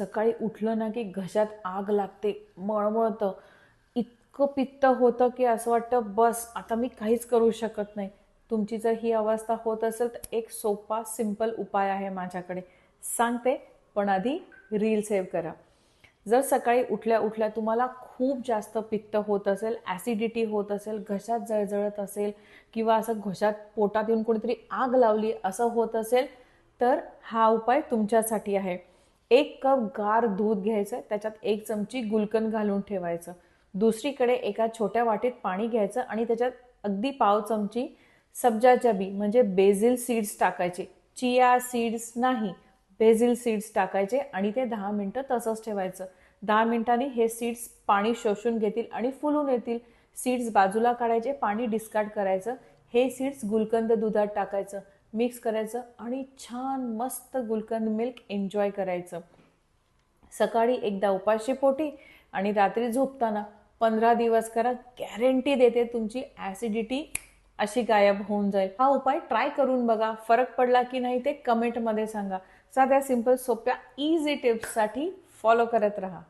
सकाळी उठलं ना की घशात आग लागते मळमळतं. इतकं पित्त होतं की असं वाटतं बस आता मी काहीच करू शकत नाही. तुमची जर ही अवस्था होत असेल तर एक सोपा सिंपल उपाय आहे माझ्याकडे. सांगते पण आधी रील सेव्ह करा. जर सकाळी उठल्या उठल्या तुम्हाला खूप जास्त पित्त होत असेल ॲसिडिटी होत असेल घशात जळजळत असेल किंवा असं घशात पोटात येऊन कोणीतरी आग लावली असं होत असेल तर हा उपाय तुमच्यासाठी आहे. एक कप गार दूध घ्यायचं त्याच्यात एक चमची गुलकंद घालून ठेवायचं. दुसरीकडे एका छोट्या वाटीत पाणी घ्यायचं आणि त्याच्यात अगदी पाव चमची सब्जाच्या बी म्हणजे बेझिल सीड्स टाकायचे. चिया सीड्स नाही बेझिल सीड्स टाकायचे आणि ते दहा मिनटं तसंच ठेवायचं. दहा मिनिटांनी हे सीड्स पाणी शोषून घेतील आणि फुलून येतील. सीड्स बाजूला काढायचे पाणी डिस्कार्ड करायचं. हे सीड्स गुलकंद दुधात टाकायचं. मिक्स करायचं आणि छान मस्त गुलकंद मिल्क एन्जॉय करायचं. सकाळी एकदा उपाशी पोटी आणि रात्री झोपताना पंधरा दिवस करा गॅरंटी देते तुमची ॲसिडिटी अशी गायब होऊन जाईल. हा उपाय ट्राय करून बघा फरक पडला की नाही ते कमेंटमध्ये सांगा. साध्या सिंपल सोप्या इझी टिप्ससाठी फॉलो करत राहा.